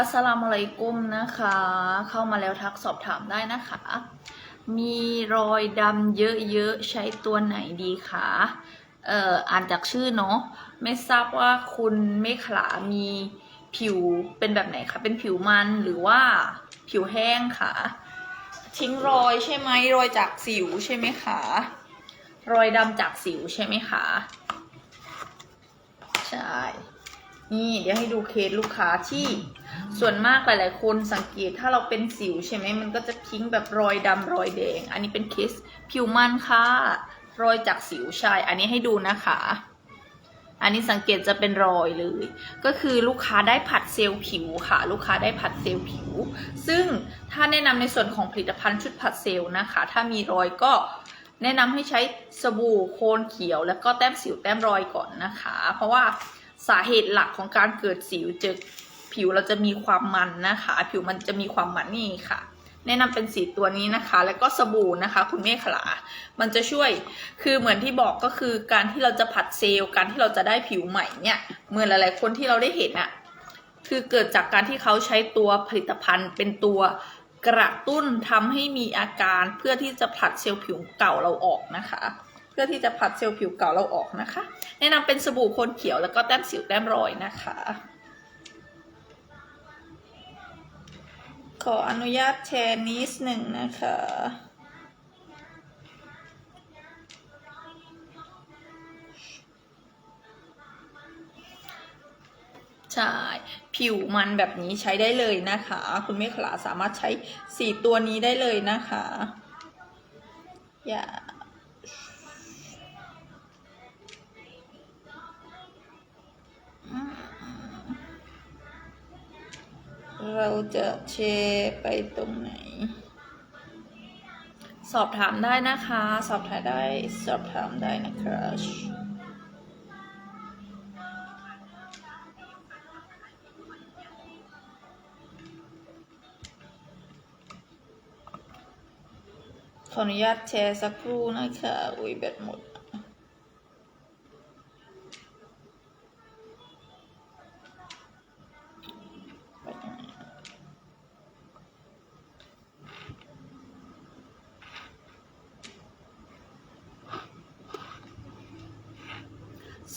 อัสลามุอะลัยกุมนะคะ เข้ามาแล้วทักสอบถามได้นะคะ มีรอยดำเยอะๆ ใช้ตัวไหนดีคะเอ่ออ่านจากชื่อเนาะไม่ทราบว่าคุณเมขลามีผิวเป็นแบบไหนคะเป็นผิวมันหรือว่าผิวแห้งคะทิ้งรอยใช่ไหมรอยจากสิวใช่ไหมคะรอยดำจากสิวใช่ไหมคะใช่ นี่เดี๋ยวให้ดูเคสลูกค้าที่ส่วนมากหลายๆคนสังเกตถ้าเราเป็นสิวใช่ไหมมันก็จะทิ้งแบบรอยดำรอยแดง อันนี้เป็นเคสผิวมันค่ะรอยจากสิวใช่อันนี้ให้ดูนะคะ อันนี้สังเกตจะเป็นรอยเลย ก็คือลูกค้าได้ผัดเซลล์ผิวค่ะ ลูกค้าได้ผัดเซลล์ผิว ซึ่งถ้าแนะนำในส่วนของผลิตภัณฑ์ชุดผัดเซลล์นะคะ ถ้ามีรอยก็แนะนำให้ใช้สบู่โคนเขียว แล้วก็แต้มสิวแต้มรอยก่อนนะคะ เพราะว่า สาเหตุหลักของการเกิดสิวเจอผิวเราจะมีความมันนะคะ ผิวมันจะมีความมันนี่ค่ะ แนะนำเป็นสีตัวนี้นะคะ แล้วก็สบู่นะคะ คุณเมฆขลา มันจะช่วยคือเหมือนที่บอกก็คือการที่เราจะผัดเซลล์การที่เราจะได้ผิวใหม่เนี่ยเหมือนหลายๆคนที่เราได้เห็นอะคือเกิดจากการที่เขาใช้ตัวผลิตภัณฑ์เป็นตัวกระตุ้นทำให้มีอาการเพื่อที่จะผลัดเซลล์ผิวเก่าเราออกนะคะ พื่อที่จะผัดเซลล์ผิวเก่าเราออกนะคะ แนะนำเป็นสบู่โคนเขียวแล้วก็แต้มสิวแต้มรอยนะคะ ขออนุญาตแชร์นิดหนึ่งนะคะใช่ผิวมันแบบนี้ใช้ได้เลยนะคะ คุณเมฆขลาสามารถใช้สีตัวนี้ได้เลยนะคะ อย่า เราจะแชร์ไปตรงไหน สอบถามได้นะคะ สอบถามได้สอบถามได้นะครับขออนุญาตแชร์สักครู่นะคะ อุ้ยแบตหมด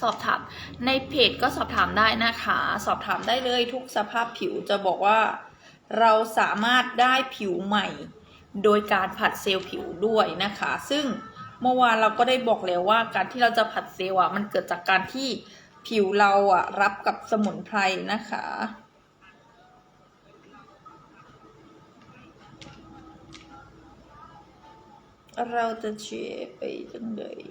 สอบถามในเพจก็สอบถามได้นะคะ สอบถามได้เลยทุกสภาพผิวจะบอกว่า เราสามารถได้ผิวใหม่ โดยการผัดเซลล์ผิวด้วยนะคะ ซึ่งเมื่อวานเราก็ได้บอกแล้วว่าการที่เราจะผัดเซลล์อะมันเกิดจากการที่ผิวเราอะรับกับสมุนไพรนะคะเราจะเชียไปจังเลย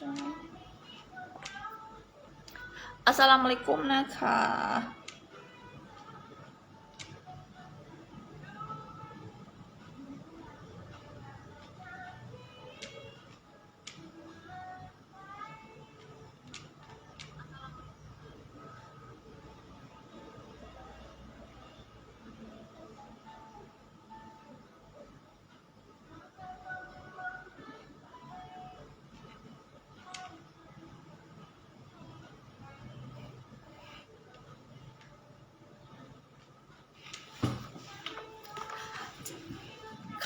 จนอัสสลามุอะลัยกุมนะคะ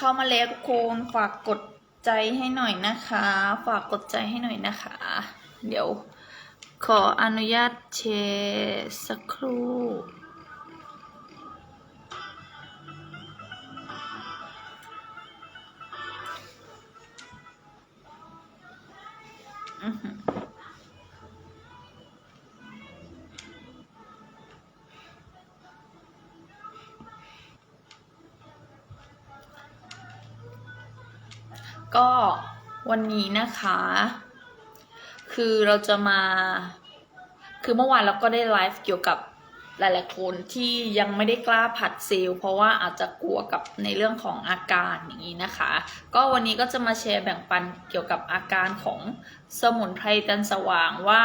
เข้ามาแล้วทุกคนฝากกดใจให้หน่อยนะคะ ฝากกดใจให้หน่อยนะคะ เดี๋ยวขออนุญาตแชร์สักครู่ วันนี้นะคะ คือเราจะมา คือเมื่อวานเราก็ได้ไลฟ์เกี่ยวกับหลายๆคนที่ยังไม่ได้กล้าผัดเซลล์เพราะว่าอาจจะกลัวกับในเรื่องของอาการอย่างนี้นะคะ ก็วันนี้ก็จะมาแชร์แบ่งปันเกี่ยวกับอาการของสมุนไพรจันสว่างว่า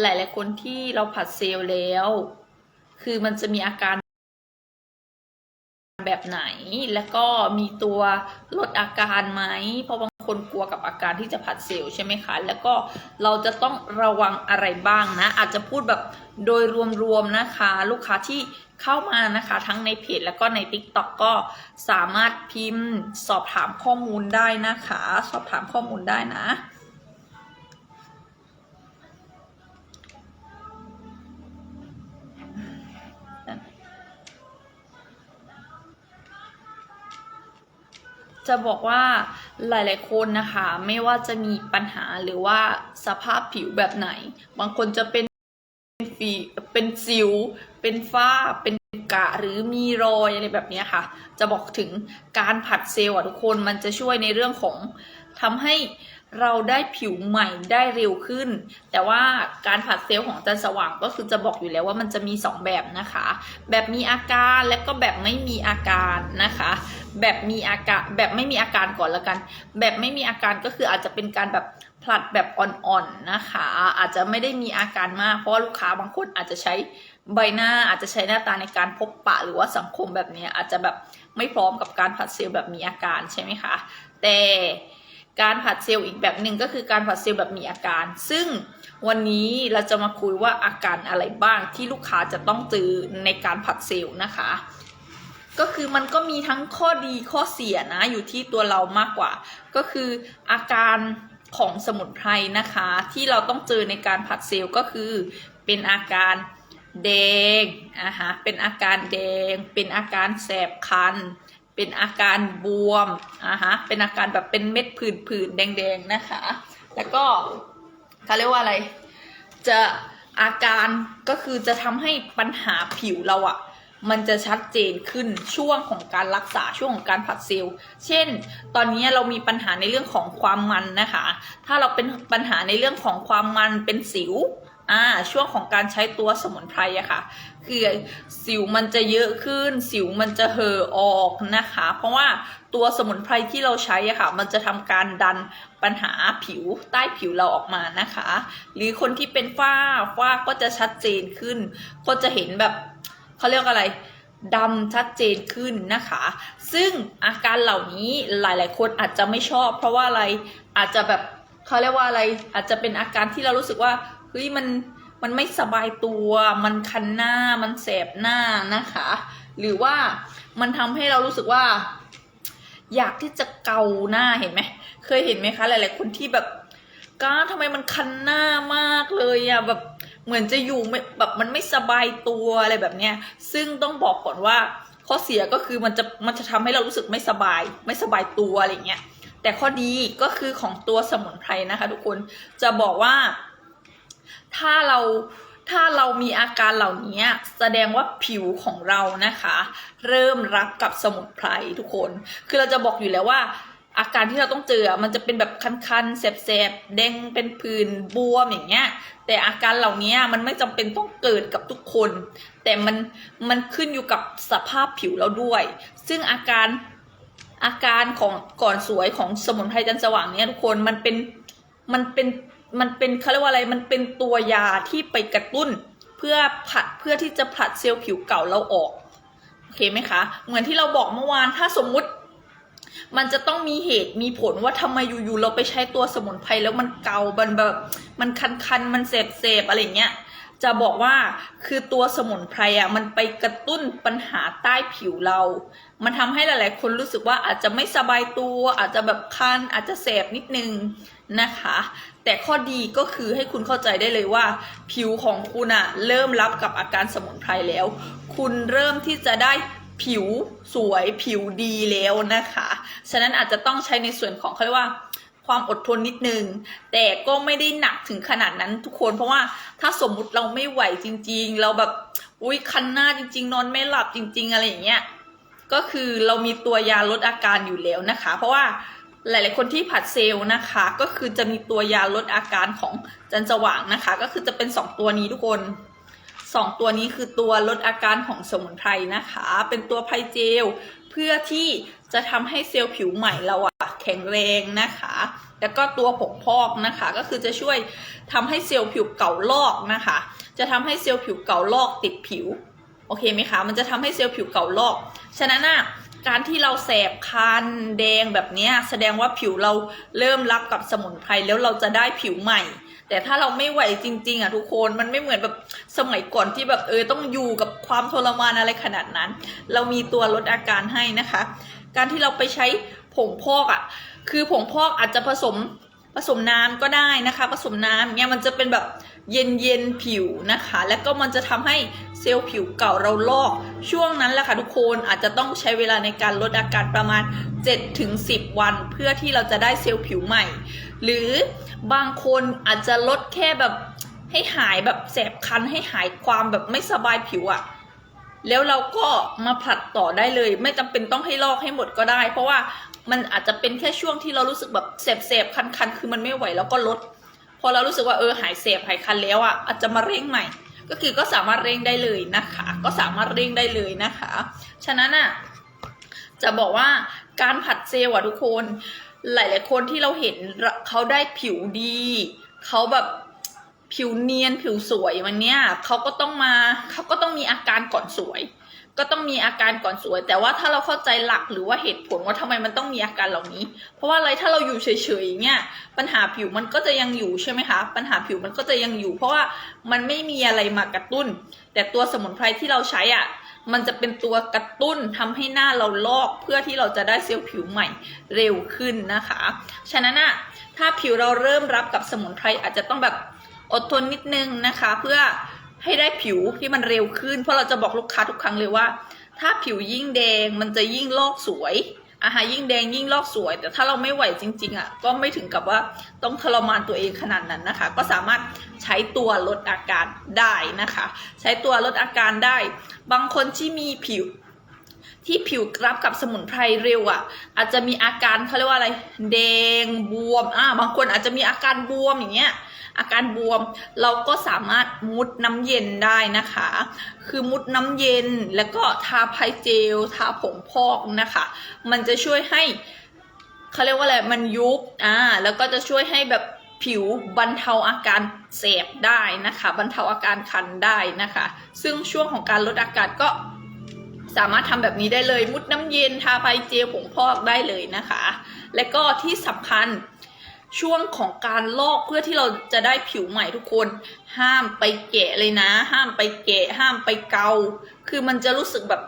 หลาย ๆ คนที่เราผัดเซลล์แล้ว คือมันจะมีอาการ แบบไหน แล้วก็มีตัวลดอาการไหมเพราะบางคนกลัวกับอาการที่จะผัดเซลล์ใช่ไหมคะ แล้วก็เราจะต้องระวังอะไรบ้างนะ อาจจะพูดแบบโดยรวมๆนะคะ ลูกค้าที่เข้ามานะคะทั้งในเพจแล้วก็ใน t ิ k t o k ก็สามารถพิมพ์สอบถามข้อมูลได้นะคะ สอบถามข้อมูลได้นะ จะบอกว่าหลาย ๆ คนนะคะ ไม่ว่าจะมีปัญหาหรือว่าสภาพผิวแบบไหน บางคนจะเป็นฝีเป็นสิว เป็นฝ้าเป็นกะหรือมีรอยอะไรแบบนี้ค่ะ จะบอกถึงการผัดเซลล์อะทุกคนมันจะช่วยในเรื่องของทำให้เราได้ผิวใหม่ได้เร็วขึ้น แต่ว่าการผัดเซลล์ของจันสว่างก็คือจะบอกอยู่แล้วว่ามันจะมีสองแบบนะคะ แบบมีอาการและก็แบบไม่มีอาการนะคะ แบบมีอาการแบบไม่มีอาการก่อนละกัน แบบไม่มีอาการก็คืออาจจะเป็นการแบบผลัดแบบอ่อนๆนะคะ อาจจะไม่ได้มีอาการมากเพราะลูกค้าบางคนอาจจะใช้ใบหน้าอาจจะใช้หน้าตาในการพบปะหรือว่าสังคมแบบนี้อาจจะแบบไม่พร้อมกับการผัดเซลล์แบบมีอาการใช่ไหมคะแต่การผัดเซลล์อีกแบบหนึ่งก็คือการผัดเซลล์แบบมีอาการ ซึ่งวันนี้เราจะมาคุยว่าอาการอะไรบ้างที่ลูกค้าจะต้องเจอในการผัดเซลล์นะคะ ก็คือมันก็มีทั้งข้อดีข้อเสียนะ อยู่ที่ตัวเรามากกว่า ก็คืออาการของสมุนไพรนะคะ ที่เราต้องเจอในการผัดเซลล์ก็คือ เป็นอาการแดงนะคะ เป็นอาการแดง เป็นอาการแสบคัน เป็นอาการบวมนะคะเป็นอาการแบบเป็นเม็ดผื่นๆแดงๆนะคะ แล้วก็เขาเรียกว่าอะไร จะอาการก็คือจะทำให้ปัญหาผิวเราอะ มันจะชัดเจนขึ้นช่วงของการรักษาช่วงของการผัดเซลล์ เช่น ตอนนี้เรามีปัญหาในเรื่องของความมันนะคะ ถ้าเราเป็นปัญหาในเรื่องของความมันเป็นสิวอ่าช่วงของการใช้ตัวสมุนไพรอะค่ะ คือสิวมันจะเยอะขึ้น สิวมันจะเห่อออกนะคะ เพราะว่าตัวสมุนไพรที่เราใช้อะค่ะ มันจะทำการดันปัญหาผิวใต้ผิวเราออกมานะคะ หรือคนที่เป็นฝ้าฝ้าก็จะชัดเจนขึ้น ก็จะเห็นแบบ เขาเรียกอะไรดำชัดเจนขึ้นนะคะ ซึ่งอาการเหล่านี้หลาย ๆ คนอาจจะไม่ชอบ เพราะว่าอะไรอาจจะแบบเขาเรียกว่าอะไรอาจจะเป็นอาการที่เรารู้สึกว่าเฮ้ยมันมันไม่สบายตัว มันคันหน้า มันแสบหน้านะคะ หรือว่ามันทำให้เรารู้สึกว่า อยากที่จะเกาหน้าเห็นไหม เคยเห็นไหมคะ หลาย ๆ คนที่แบบก้าทำไมมันคันหน้ามากเลยอะแบบ เหมือนจะอยู่ไม่แบบมันไม่สบายตัวอะไรแบบเนี้ย ซึ่งต้องบอกก่อนว่าข้อเสียก็คือมันจะมันจะทำให้เรารู้สึกไม่สบาย ไม่สบายตัวอะไรเงี้ย แต่ข้อดีก็คือของตัวสมุนไพรนะคะ ทุกคนจะบอกว่า ถ้าเราถ้าเรามีอาการเหล่านี้แสดงว่าผิวของเรานะคะ เริ่มรับกับสมุนไพรทุกคน คือเราจะบอกอยู่แล้วว่า อาการที่เราต้องเจอ มันจะเป็นแบบคันๆแสบๆแดงเป็นผื่นบวมอย่างเงี้ย แต่อาการเหล่านี้มันไม่จำเป็นต้องเกิดกับทุกคน แต่มันมันขึ้นอยู่กับสภาพผิวเราด้วย ซึ่งอาการอาการของก่อนสวยของสมุนไพรจันสว่างเนี่ยทุกคนมันเป็นมันเป็นมันเป็นเขาเรียกว่าอะไรมันเป็นตัวยาที่ไปกระตุ้น เพื่อผัดเพื่อที่จะผลัดเซลล์ผิวเก่าเราออกโอเคไหมคะ เหมือนที่เราบอกเมื่อวานถ้าสมมุติ มันจะต้องมีเหตุมีผลว่าทำไมอยู่ๆเราไปใช้ตัวสมุนไพรแล้วมันเกามันแบบมันคันๆมันเสบๆอะไรเงี้ยจะบอกว่าคือตัวสมุนไพรอะมันไปกระตุ้นปัญหาใต้ผิวเรา มันทำให้หลาย ๆ คนรู้สึกว่าอาจจะไม่สบายตัว อาจจะแบบคันอาจจะแสบนิดนึงนะคะ แต่ข้อดีก็คือให้คุณเข้าใจได้เลยว่า ผิวของคุณอะเริ่มรับกับอาการสมุนไพรแล้ว คุณเริ่มที่จะได้ ผิวสวยผิวดีแล้วนะคะ ฉะนั้นอาจจะต้องใช้ในส่วนของเขาเรียกว่าความอดทนนิดนึง แต่ก็ไม่ได้หนักถึงขนาดนั้นทุกคน เพราะว่าถ้าสมมุติเราไม่ไหวจริง ๆ เราแบบอุ้ยคันหน้าจริง ๆ นอนไม่หลับจริง ๆ อะไรอย่างเงี้ยก็คือเรามีตัวยาลดอาการอยู่แล้วนะคะ เพราะว่าหลาย ๆ คนที่ผัดเซลล์นะคะ ก็คือจะมีตัวยาลดอาการของจันสว่างนะคะ ก็คือจะเป็นสองตัวนี้ทุกคน สองตัวนี้คือตัวลดอาการของสมุนไพรนะคะ เป็นตัวไพรเจล เพื่อที่จะทำให้เซลล์ผิวใหม่เราอะแข็งแรงนะคะ แล้วก็ตัวผงพอกนะคะ ก็คือจะช่วยทำให้เซลล์ผิวเก่าลอกนะคะ จะทำให้เซลล์ผิวเก่าลอกติดผิว โอเคไหมคะ มันจะทำให้เซลล์ผิวเก่าลอก ฉะนั้นน่ะการที่เราแสบคันแดงแบบนี้แสดงว่าผิวเราเริ่มรับกับสมุนไพรแล้วเราจะได้ผิวใหม่ แต่ถ้าเราไม่ไหวจริง ๆ อะทุกคนมันไม่เหมือนแบบสมัยก่อนที่แบบเออต้องอยู่กับความทรมานอะไรขนาดนั้น เรามีตัวลดอาการให้นะคะ การที่เราไปใช้ผงพอกอะ คือผงพอกอาจจะผสมผสมน้ำก็ได้นะคะ ผสมน้ำเนี่ยมันจะเป็นแบบเย็นเย็นผิวนะคะ แล้วก็มันจะทำให้เซลล์ผิวเก่าเราลอก ช่วงนั้นแหละค่ะทุกคนอาจจะต้องใช้เวลาในการลดอาการประมาณ 7-10 วัน เพื่อที่เราจะได้เซลล์ผิวใหม่ หรือบางคนอาจจะลดแค่แบบให้หายแบบแสบคันให้หายความแบบไม่สบายผิวอะแล้วเราก็มาผลัดต่อได้เลย ไม่จำเป็นต้องให้ลอกให้หมดก็ได้ เพราะว่ามันอาจจะเป็นแค่ช่วงที่เรารู้สึกแบบเสบๆคันๆคือมันไม่ไหวแล้วก็ลด พอเรารู้สึกว่าเออหายเสบหายคันแล้วอะอาจจะมาเร่งใหม่ ก็คือก็สามารถเร่งได้เลยนะคะ ก็สามารถเร่งได้เลยนะคะ ฉะนั้นอะจะบอกว่าการผัดเซลล์อะทุกคน หลาย ๆ คนที่เราเห็นเขาได้ผิวดีเขาแบบผิวเนียนผิวสวยวันเนี้ยเขาก็ต้องมาเขาก็ต้องมีอาการก่อนสวย ก็ต้องมีอาการก่อนสวย แต่ว่าถ้าเราเข้าใจหลักหรือว่าเหตุผลว่าทำไมมันต้องมีอาการเหล่านี้ เพราะว่าอะไรถ้าเราอยู่เฉยๆเนี่ยปัญหาผิวมันก็จะยังอยู่ใช่ไหมคะ ปัญหาผิวมันก็จะยังอยู่ เพราะว่ามันไม่มีอะไรมากระตุ้น แต่ตัวสมุนไพรที่เราใช้อะ มันจะเป็นตัวกระตุ้นทำให้หน้าเราลอกเพื่อที่เราจะได้เซลล์ผิวใหม่เร็วขึ้นนะคะ ฉะนั้นอะถ้าผิวเราเริ่มรับกับสมุนไพรอาจจะต้องแบบอดทนนิดนึงนะคะ เพื่อให้ได้ผิวที่มันเร็วขึ้น เพราะเราจะบอกลูกค้าทุกครั้งเลยว่า ถ้าผิวยิ่งแดงมันจะยิ่งลอกสวย อาหารยิ่งแดงยิ่งลอกสวย แต่ถ้าเราไม่ไหวจริง ๆอะก็ไม่ถึงกับว่าต้องทรมานตัวเองขนาดนั้นนะคะ ก็สามารถใช้ตัวลดอาการได้นะคะ ใช้ตัวลดอาการได้ บางคนที่มีผิวที่ผิวรับกับสมุนไพรเร็วอะ อาจจะมีอาการเขาเรียกว่าอะไรแดงบวมอ่าบางคนอาจจะมีอาการบวมอย่างเงี้ย อาการบวมเราก็สามารถมุดน้ำเย็นได้นะคะ คือมุดน้ำเย็นแล้วก็ทาไพเจล ทาผงพอกนะคะ มันจะช่วยให้เขาเรียกว่าอะไร มันยุบ อ่า แล้วก็จะช่วยให้แบบผิวบรรเทาอาการแสบได้นะคะ บรรเทาอาการคันได้นะคะ ซึ่งช่วงของการลดอาการก็สามารถทำแบบนี้ได้เลยมุดน้ำเย็นทาไพเจลผงพอกได้เลยนะคะ และก็ที่สำคัญ ช่วงของการลอกเพื่อที่เราจะได้ผิวใหม่ทุกคน ห้ามไปแกะเลยนะ ห้ามไปแกะ ห้ามไปเกา คือมันจะรู้สึกแบบ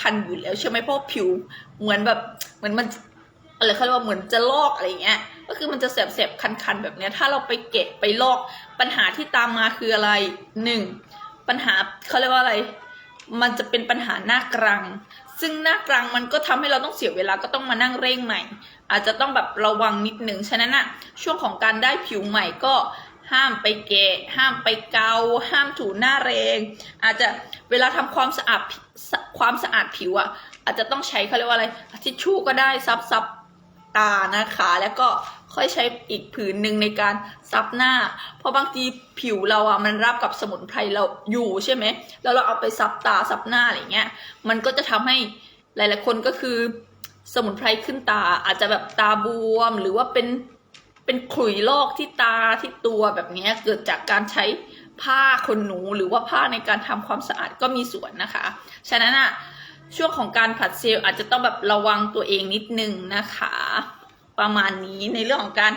คันๆอยู่แล้วใช่ไหมเพราะผิวเหมือนแบบเหมือนมันอะไรเขาเรียกว่าเหมือนจะลอกอะไรเงี้ย ก็คือมันจะแสบๆคันๆแบบเนี้ย ถ้าเราไปแกะไปลอกปัญหาที่ตามมาคืออะไรหนึ่งปัญหาเขาเรียกว่าอะไร มันจะเป็นปัญหาหน้ากรัง ซึ่งหน้ากรังมันก็ทำให้เราต้องเสียเวลาก็ต้องมานั่งเร่งใหม่ อาจจะต้องแบบระวังนิดหนึ่งฉะนั้นอะช่วงของการได้ผิวใหม่ก็ห้ามไปแกะห้ามไปเกา ห้ามถูหน้าแรง อาจจะเวลาทำความสะอาดความสะอาดผิวอะอาจจะต้องใช้เขาเรียกว่าอะไรทิชชู่ก็ได้ซับซับตานะคะ แล้วก็ค่อยใช้อีกผืนหนึ่งในการซับหน้า เพราะบางทีผิวเราอะมันรับกับสมุนไพรเราอยู่ใช่ไหมแล้วเราเอาไปซับตาซับหน้าอะไรเงี้ยมันก็จะทำให้หลาย ๆ คนก็คือ สมุนไพรขึ้นตาอาจจะแบบตาบวม หรือว่าเป็นเป็นขลุยลอกที่ตาที่ตัวแบบนี้เกิดจากการใช้ผ้าขนหนูหรือว่าผ้าในการทำความสะอาดก็มีส่วนนะคะ ฉะนั้นอะช่วงของการผัดเซลล์อาจจะต้องแบบระวังตัวเองนิดนึงนะคะ ประมาณนี้ในเรื่องของการ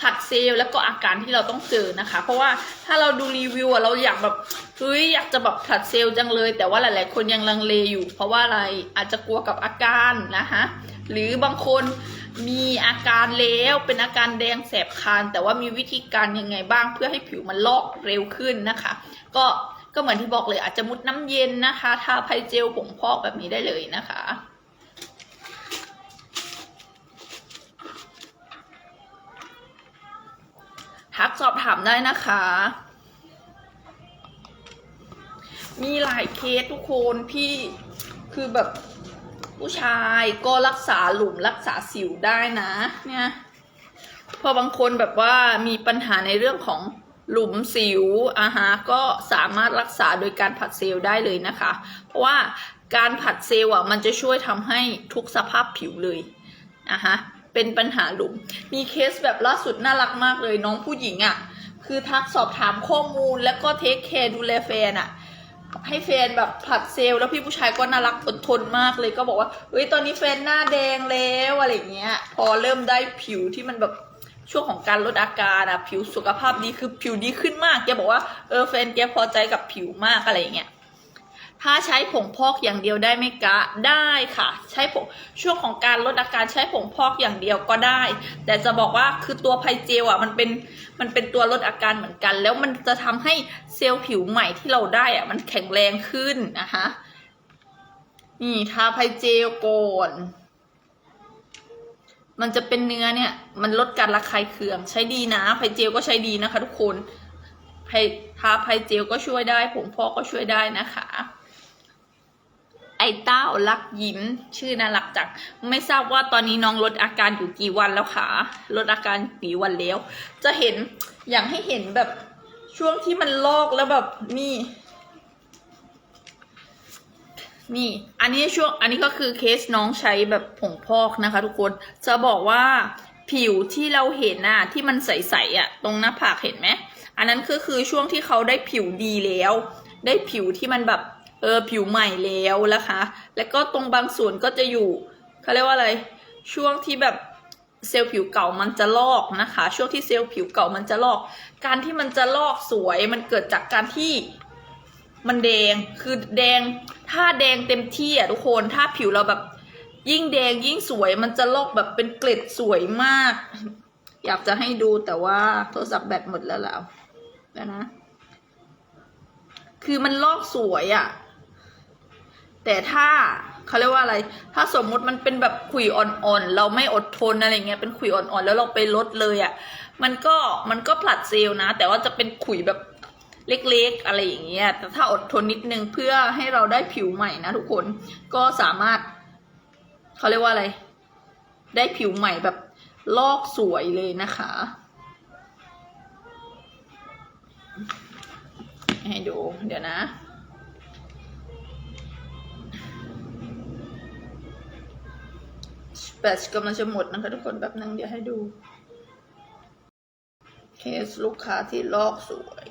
ผัดเซลล์แล้วก็อาการที่เราต้องเจอนะคะ เพราะว่าถ้าเราดูรีวิวอะเราอยากแบบเฮ้ยอยากจะแบบผัดเซลล์จังเลย แต่ว่าหลายๆ คนยังลังเลอยู่ เพราะว่าอะไรอาจจะกลัวกับอาการนะคะหรือบางคนมีอาการแล้วเป็นอาการแดงแสบคันแต่ว่ามีวิธีการยังไงบ้าง เพื่อให้ผิวมันลอกเร็วขึ้นนะคะ ก็ก็เหมือนที่บอกเลยอาจจะมุดน้ำเย็นนะคะทาไพเจลผงพอกแบบนี้ได้เลยนะคะ ทักสอบถามได้นะคะ มีหลายเคสทุกคนพี่คือแบบผู้ชายก็รักษาหลุมรักษาสิวได้นะ เนี่ยพอบางคนแบบว่ามีปัญหาในเรื่องของหลุมสิวอาฮะก็สามารถรักษาโดยการผัดเซลล์ได้เลยนะคะ เพราะว่าการผัดเซลล์อะมันจะช่วยทำให้ทุกสภาพผิวเลยอะฮะ เป็นปัญหาหลุม มีเคสแบบล่าสุดน่ารักมากเลยน้องผู้หญิงอะ คือทักสอบถามข้อมูลแล้วก็เทคแคร์ดูแลแฟนอะให้แฟนแบบผัดเซลล์แล้วพี่ผู้ชายก็น่ารักอดทนมากเลยก็บอกว่าเฮ้ยตอนนี้แฟนหน้าแดงแล้วอะไรเงี้ย พอเริ่มได้ผิวที่มันแบบช่วงของการลดอาการอะผิวสุขภาพดีคือผิวดีขึ้นมากแกบอกว่าเออแฟนแกพอใจกับผิวมากอะไรเงี้ย ถ้าใช้ผงพอกอย่างเดียวได้ไหมกะได้ค่ะ ใช้ผงช่วงของการลดอาการใช้ผงพอกอย่างเดียวก็ได้ แต่จะบอกว่าคือตัวไพเจลอะมันเป็นมันเป็นตัวลดอาการเหมือนกัน แล้วมันจะทำให้เซลล์ผิวใหม่ที่เราได้อะมันแข็งแรงขึ้นนะคะนี่ทาไพเจลก่อนมันจะเป็นเนื้อเนี่ย มันลดการระคายเคืองใช้ดีนะไพเจลก็ใช้ดีนะคะ ทุกคนไพทาไพเจลก็ช่วยได้ผงพอกก็ช่วยได้นะคะ ไอ้เต้ารักยิ้ม ชื่อน่ารักจังไม่ทราบว่าตอนนี้น้องลดอาการอยู่กี่วันแล้วคะลดอาการกี่วันแล้ว จะเห็นอยากให้เห็นแบบช่วงที่มันลอกแล้วแบบนี่ นี่ อันนี้ช่วงอันนี้ก็คือเคสน้องใช้แบบผงพอกนะคะ ทุกคนจะบอกว่าผิวที่เราเห็นน่ะที่มันใสๆอะ ตรงหน้าผากเห็นไหมอันนั้นก็คือช่วงที่เขาได้ผิวดีแล้ว ได้ผิวที่มันแบบ เออผิวใหม่แล้วนะคะ แล้วก็ตรงบางส่วนก็จะอยู่เขาเรียกว่าอะไร ช่วงที่แบบเซลล์ผิวเก่ามันจะลอกนะคะ ช่วงที่เซลล์ผิวเก่ามันจะลอก การที่มันจะลอกสวยมันเกิดจากการที่มันแดงคือแดงถ้าแดงเต็มที่อะทุกคนถ้าผิวเราแบบยิ่งแดงยิ่งสวยมันจะลอกแบบเป็นเกล็ดสวยมาก อยากจะให้ดูแต่ว่าโทรศัพท์แบตหมดแล้วแล้วแล้วนะ คือมันลอกสวยอะ แต่ถ้าเขาเรียกว่าอะไร ถ้าสมมุติมันเป็นแบบขุยอ่อนๆ เราไม่อดทนอะไรเงี้ย เป็นขุยอ่อนๆ แล้วเราไปลดเลยอะ มันก็มันก็ผลัดเซลล์นะ แต่ว่าจะเป็นขุยแบบเล็กๆ อะไรอย่างเงี้ย แต่ถ้าอดทนนิดนึงเพื่อให้เราได้ผิวใหม่นะทุกคน ก็สามารถเขาเรียกว่าอะไร ได้ผิวใหม่แบบลอกสวยเลยนะคะ ให้ดู เดี๋ยวนะ แบตกำลังจะหมดนะคะทุกคนแบบนึงเดี๋ยวให้ดู เคสลูกค้าที่ลอกสวย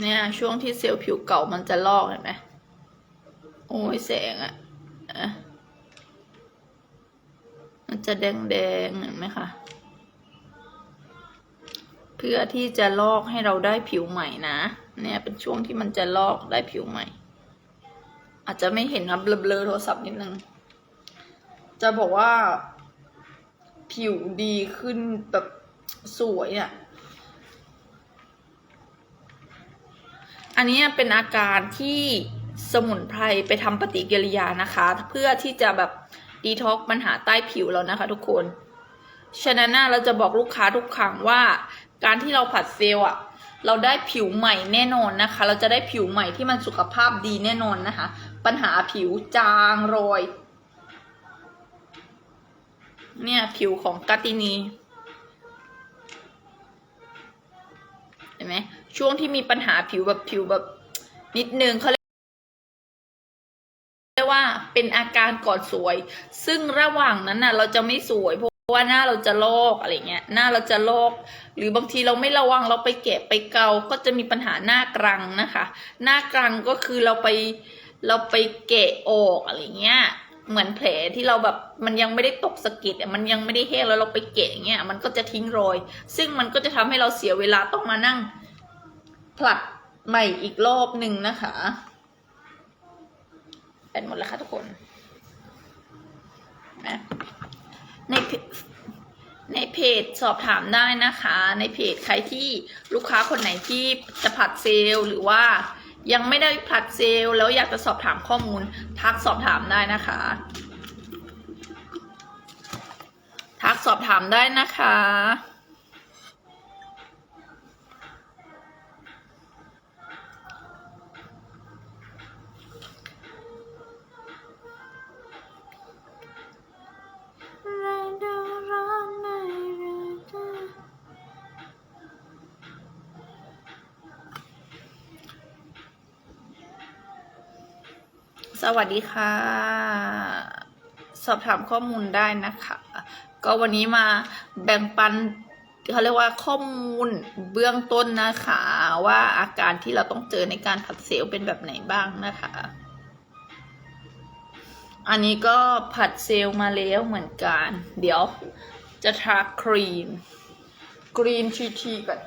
เนี่ยช่วงที่เซลล์ผิวเก่ามันจะลอกเห็นไหม โอ้ยแสงอะอะ มันจะแดงแดงๆเห็นไหมคะ เพื่อที่จะลอกให้เราได้ผิวใหม่นะ เนี่ยเป็นช่วงที่มันจะลอกได้ผิวใหม่ อาจจะไม่เห็นครับเบลอๆโทรศัพท์นิดนึง จะบอกว่า ผิวดีขึ้นแบบสวยอะ่ะอันนี้เป็นอาการที่ สมุนไพรไปทำปฏิกิริยานะคะ เพื่อที่จะแบบดีท็อกปัญหาใต้ผิวเรานะคะทุกคน ฉะนั้นเราจะบอกลูกค้าทุกครั้งว่า การที่เราผัดเซลล์อะเราได้ผิวใหม่แน่นอนนะคะ เราจะได้ผิวใหม่ที่มันสุขภาพดีแน่นอนนะคะ ปัญหาผิวจางรอย เนี่ยผิวของกาตินีเห็นไหมช่วงที่มีปัญหาผิวแบบผิวแบบนิดนึงเขา เป็นอาการก่อนสวย ซึ่งระหว่างนั้นน่ะ เราจะไม่สวยเพราะว่าหน้าเราจะลอกอะไรเงี้ย หน้าเราจะลอกหรือบางทีเราไม่ระวังเราไปแกะไปเกา ก็จะมีปัญหาหน้ากรังนะคะ หน้ากรังก็คือเราไปเราไปแกะออกอะไรเงี้ยเหมือนแผลที่เราแบบมันยังไม่ได้ตกสะกิดมันยังไม่ได้แห้งแล้วเราไปแกะอย่างเงี้ยมันก็จะทิ้งรอย ซึ่งมันก็จะทำให้เราเสียเวลาต้องมานั่งผลัดใหม่อีกรอบหนึ่งนะคะ เป็นหมดแล้วค่ะทุกคนนะในในเพจสอบถามได้นะคะ ในเพจใครที่ลูกค้าคนไหนที่จะผัดเซลล์หรือว่ายังไม่ได้ผัดเซลล์แล้วอยากจะสอบถามข้อมูล ทักสอบถามได้นะคะ ทักสอบถามได้นะคะ วัสดีค่ะ สอบถามข้อมูลได้นะคะ ก็วันนี้มาแบ่งปันเขาเรียกว่าข้อมูลเบื้องต้นนะคะ ว่าอาการที่เราต้องเจอในการผัดเซลล์เป็นแบบไหนบ้างนะคะ อันนี้ก็ผัดเซลล์มาแล้วเหมือนกัน เดี๋ยวจะทาครีม กรีนทีทีก่อน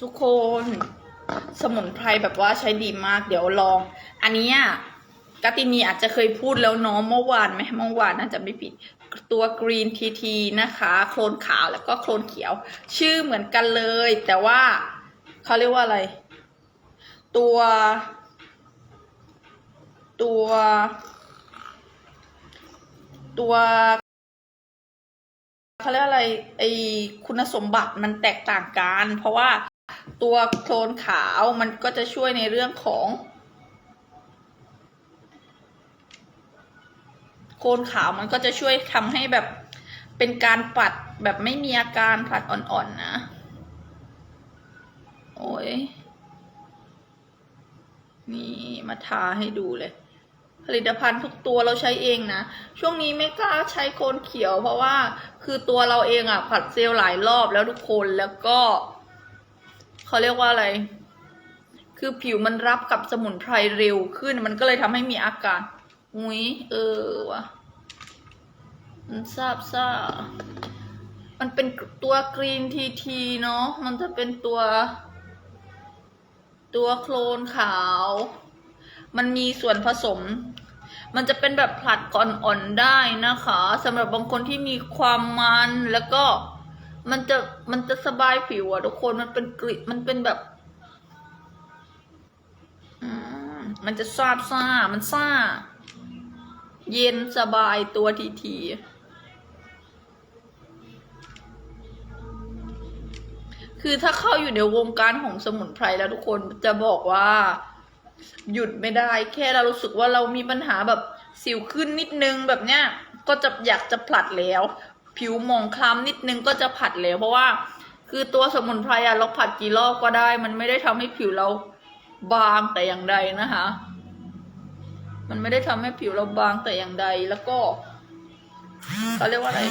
ทุกคนสมุนไพรแบบว่าใช้ดีมาก เดี๋ยวลอง อันนี้กาตินีอาจจะเคยพูดแล้วเนาะเมื่อวานไหมเมื่อวานน่าจะไม่ผิดตัวกรีนทีทีนะคะ โคลนขาวแล้วก็โคลนเขียว ชื่อเหมือนกันเลย แต่ว่าเขาเรียกว่าอะไร ตัว ตัว ตัวเขาเรียกอะไรไอคุณสมบัติมันแตกต่างกัน เพราะว่า ตัวโคลนขาวมันก็จะช่วยในเรื่องของโคลนขาวมันก็จะช่วยทำให้แบบเป็นการปัดแบบไม่มีอาการผัดอ่อนๆนะ โอ้ย นี่มาทาให้ดูเลย ผลิตภัณฑ์ทุกตัวเราใช้เองนะ ช่วงนี้ไม่กล้าใช้โคนเขียวเพราะว่าคือตัวเราเองอะผัดเซลล์หลายรอบแล้วทุกคนแล้วก็ เขาเรียกว่าอะไร คือผิวมันรับกับสมุนไพรเร็วขึ้น มันก็เลยทำให้มีอาการอุ้ยเออวะมันซาบซามันเป็นตัวกรีนทีทีเนาะ มันจะเป็นตัว ตัวโคลนขาว มันมีส่วนผสม มันจะเป็นแบบผลัดก่อนอ่อนได้นะคะสำหรับบางคนที่มีความมันแล้วก็ มันจะมันจะสบายผิวอะทุกคนมันเป็นกริมันเป็นแบบอืมมันจะซาบซ่า มันซ่า เย็นสบายตัวทีทีคือถ้าเข้าอยู่ในวงการของสมุนไพรแล้วทุกคนจะบอกว่า หยุดไม่ได้แค่เรารู้สึกว่าเรามีปัญหาแบบสิวขึ้นนิดนึงแบบเนี้ยก็จะอยากจะผลัดแล้ว ผิวหมองคล้ำนิดนึงก็จะผัดแล้วเพราะว่า คือตัวสมุนไพรอะเราผัดกี่รอบก็ได้ มันไม่ได้ทำให้ผิวเราบางแต่อย่างใดนะคะ มันไม่ได้ทำให้ผิวเราบางแต่อย่างใดแล้วก็เขาเรียกว่าอะไร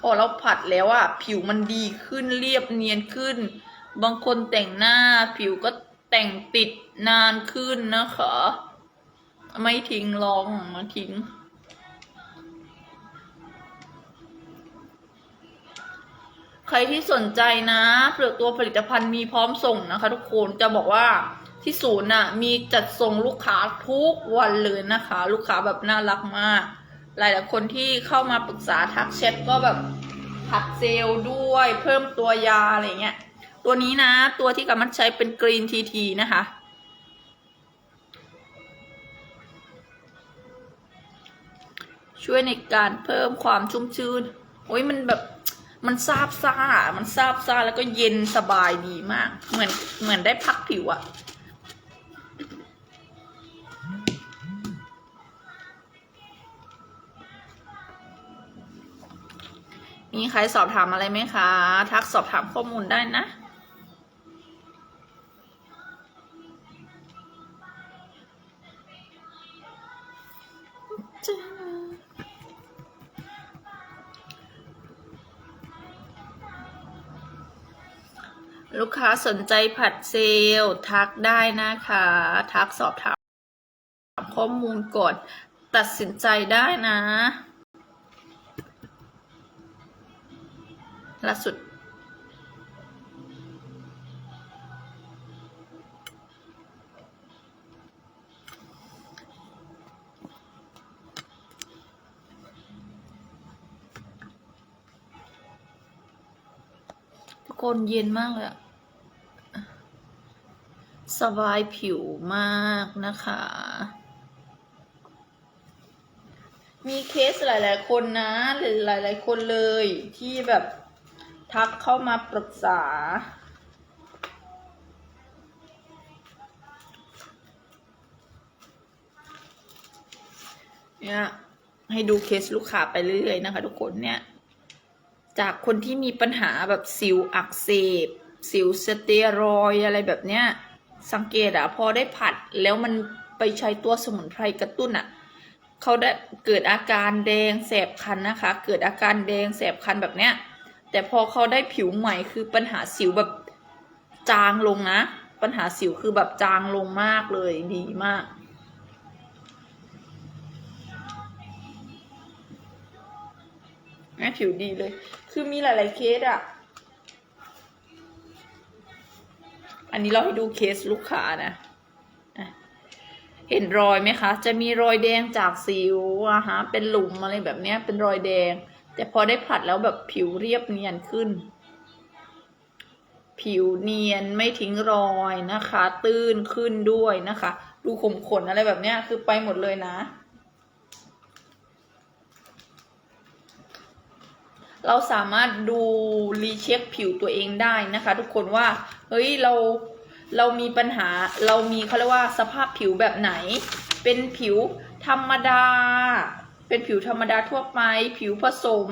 พอเราผัดแล้วอะผิวมันดีขึ้นเรียบเนียนขึ้น บางคนแต่งหน้า ผิวก็แต่งติดนานขึ้นนะคะ ไม่ทิ้งลองมาทิ้ง ใครที่สนใจนะเปลือกตัวผลิตภัณฑ์มีพร้อมส่งนะคะ ทุกคนจะบอกว่าที่ศูนย์น่ะมีจัดส่งลูกค้าทุกวันเลยนะคะ ลูกค้าแบบน่ารักมาก หลายๆคนที่เข้ามาปรึกษาทักแชทก็แบบผัดเซลล์ด้วย เพิ่มตัวยาอะไรเงี้ย ตัวนี้นะ ตัวที่กำลังใช้เป็นกรีนทีทีนะคะ ช่วยในการเพิ่มความชุ่มชื้นโอ้ยมันแบบ มันซาบซ่า มันซาบซ่าแล้วก็เย็นสบายดีมาก เหมือนเหมือนได้พักผิวอะมีใครสอบถามอะไรไหมคะ ทักสอบถามข้อมูลได้นะ ลูกค้าสนใจผัดเซลล์ทักได้นะคะ ทักสอบถามข้อมูลก่อนตัดสินใจได้นะล่าสุด กคนเย็นมากเลยอะสบายผิวมากนะคะ มีเคสหลาย ๆ คนนะ หรือหลาย ๆ คนเลยที่แบบทักเข้ามาปรึกษา เนี่ยให้ดูเคสลูกค้าไปเรื่อยๆนะคะทุกคนเนี่ย จากคนที่มีปัญหาแบบสิวอักเสบ สิวสเตียรอยอะไรแบบเนี้ย สังเกตอะพอได้ผัดแล้วมันไปใช้ตัวสมุนไพรกระตุ้นอะเขาได้เกิดอาการแดงแสบคันนะคะ เกิดอาการแดงแสบคันแบบเนี้ย แต่พอเขาได้ผิวใหม่คือปัญหาสิวแบบจางลงนะ ปัญหาสิวคือแบบจางลงมากเลยดีมาก แม่ผิวดีเลย คือมีหลาย ๆ เคสอะอันนี้เราให้ดูเคสลูกค้านะอะเห็นรอยไหมคะ จะมีรอยแดงจากสิวอะฮะ เป็นหลุมอะไรแบบเนี้ยเป็นรอยแดง แต่พอได้ผัดแล้วแบบผิวเรียบเนียนขึ้น ผิวเนียนไม่ทิ้งรอยนะคะ ตื้นขึ้นด้วยนะคะ ดูขมขนอะไรแบบเนี้ยคือไปหมดเลยนะ เราสามารถดูรีเช็คผิวตัวเองได้นะคะ ทุกคนว่าเฮ้ยเราเรามีปัญหาเรามีเขาเรียกว่าสภาพผิวแบบไหน เป็นผิวธรรมดา เป็นผิวธรรมดาทั่วไป ผิวผสม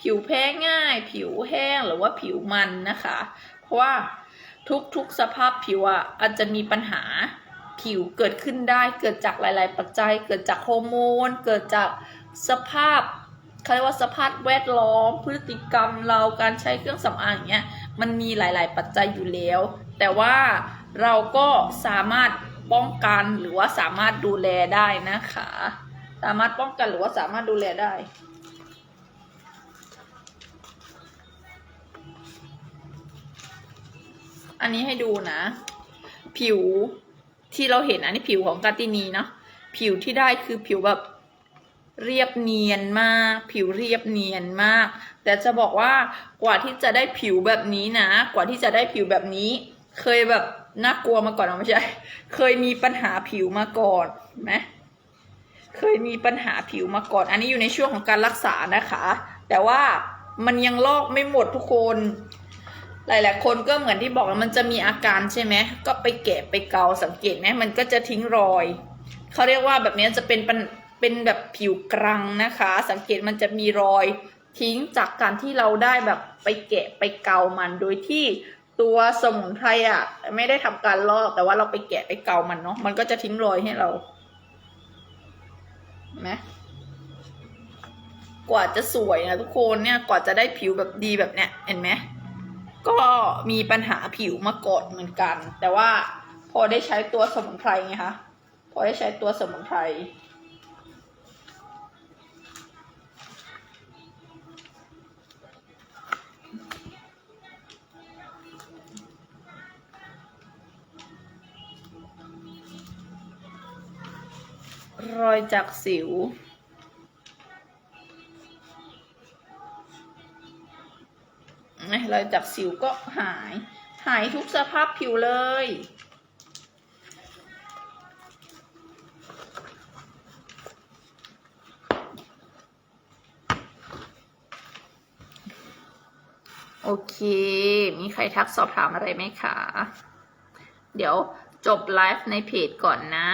ผิวแพ้ง่าย ผิวแห้งหรือว่าผิวมันนะคะ เพราะว่าทุกๆสภาพผิวอะอาจจะมีปัญหาผิวเกิดขึ้นได้เกิดจากหลาย ๆ ปัจจัย เกิดจากฮอร์โมน เกิดจากสภาพ เขาเรียกว่าสภาพแวดล้อม พฤติกรรมเราการใช้เครื่องสำอาอางเงี้ยมันมีหลาย ๆ ปัจจัยอยู่แล้ว แต่ว่าเราก็สามารถป้องกันหรือว่าสามารถดูแลได้นะคะ สามารถป้องกันหรือว่าสามารถดูแลได้อันนี้ให้ดูนะ ผิวที่เราเห็นอันนี้ผิวของกาตินีเนาะผิวที่ได้คือผิวแบบ เรียบเนียนมาก ผิวเรียบเนียนมาก แต่จะบอกว่ากว่าที่จะได้ผิวแบบนี้นะ กว่าที่จะได้ผิวแบบนี้ เคยแบบน่ากลัวมาก่อนเอาไม่ใช่ เคยมีปัญหาผิวมาก่อนไหมเคยมีปัญหาผิวมาก่อน อันนี้อยู่ในช่วงของการรักษานะคะ แต่ว่ามันยังลอกไม่หมดทุกคน หลายๆคนก็เหมือนที่บอกมันจะมีอาการใช่ไหม ก็ไปแกะไปเกาสังเกตไหมมันก็จะทิ้งรอย เขาเรียกว่าแบบนี้จะเป็นปัญ เป็นแบบผิวกรังนะคะ สังเกตมันจะมีรอยทิ้งจากการที่เราได้แบบไปแกะไปเกามันโดยที่ตัวสมุนไพรอะ ไม่ได้ทำการลอกแต่ว่าเราไปแกะไปเกามันเนาะมันก็จะทิ้งรอยให้เราเห็นไหมกว่าจะสวยนะทุกคนเนี่ยกว่าจะได้ผิวแบบดีแบบเนี้ยเห็นไหมก็มีปัญหาผิวมาก่อนเหมือนกัน แต่ว่าพอได้ใช้ตัวสมุนไพรไงคะพอได้ใช้ตัวสมุนไพร รอยจากสิว นะรอยจากสิวก็หาย หายทุกสภาพผิวเลย โอเค มีใครทักสอบถามอะไรไหมคะ เดี๋ยวจบไลฟ์ในเพจก่อนนะ